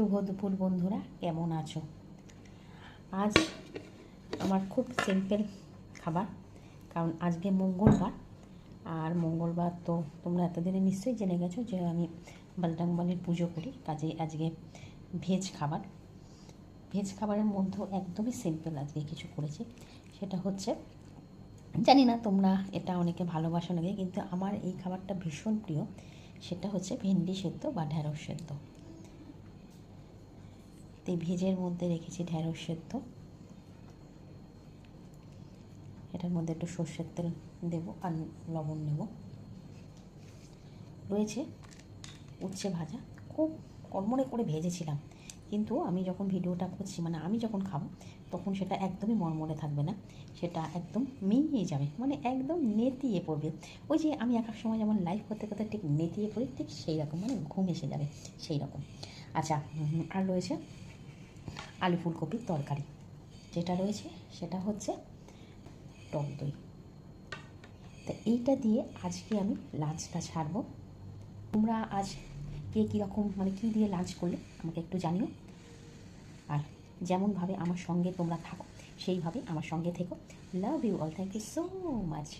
শুভ দুপুর বন্ধুরা, কেমন আছো? আজ আমার খুব সিম্পল খাবার, কারণ আজকে মঙ্গলবার, আর মঙ্গলবার তো তোমরা এতদিনে নিশ্চয়ই জেনে গেছো যে আমি বলডাংবলির পুজো করি কাজে আজকে ভেজ খাবার। ভেজ খাবারের মধ্যেও একদমই সিম্পল আজকে কিছু করেছি, সেটা হচ্ছে, জানি না তোমরা এটা অনেকে ভালোবাসো নাকি, কিন্তু আমার এই খাবারটা ভীষণ প্রিয়, সেটা হচ্ছে ভেন্ডি সেদ্ধ বা ঢ্যাঁড়স সেদ্ধ। তো এই ভেজের মধ্যে রেখেছি ঢ্যাঁড়স সেদ্ধ। এটার মধ্যে একটু সর্ষের তেল দেবো আর লবণ নেব রয়েছে উচ্ছে ভাজা। খুব কড়মড়ে করে ভেজেছিলাম। কিন্তু আমি যখন ভিডিওটা করছি মানে আমি যখন খাব, তখন সেটা একদমই মরমরে থাকবে না। সেটা একদম মিলিয়ে যাবে মানে একদম নেতিয়ে পড়বে। ওই যে আমি এক সময় যেমন লাইভ করতে করতে ঠিক নেতিয়ে পড়ি, ঠিক সেই রকম মানে ঘুম এসে যাবে সেই রকম আচ্ছা আর রয়েছে আলু ফুলকপির তরকারি। যেটা রয়েছে সেটা হচ্ছে টক দই। তা এইটা দিয়ে আজকে আমি লাঞ্চটা ছাড়বো। তোমরা আজ কে কীরকম মানে কী দিয়ে লাঞ্চ করলে আমাকে একটু জানিও। আর যেমনভাবে আমার সঙ্গে তোমরা থাকো, সেইভাবে আমার সঙ্গে থেকো। Love you all thank you so much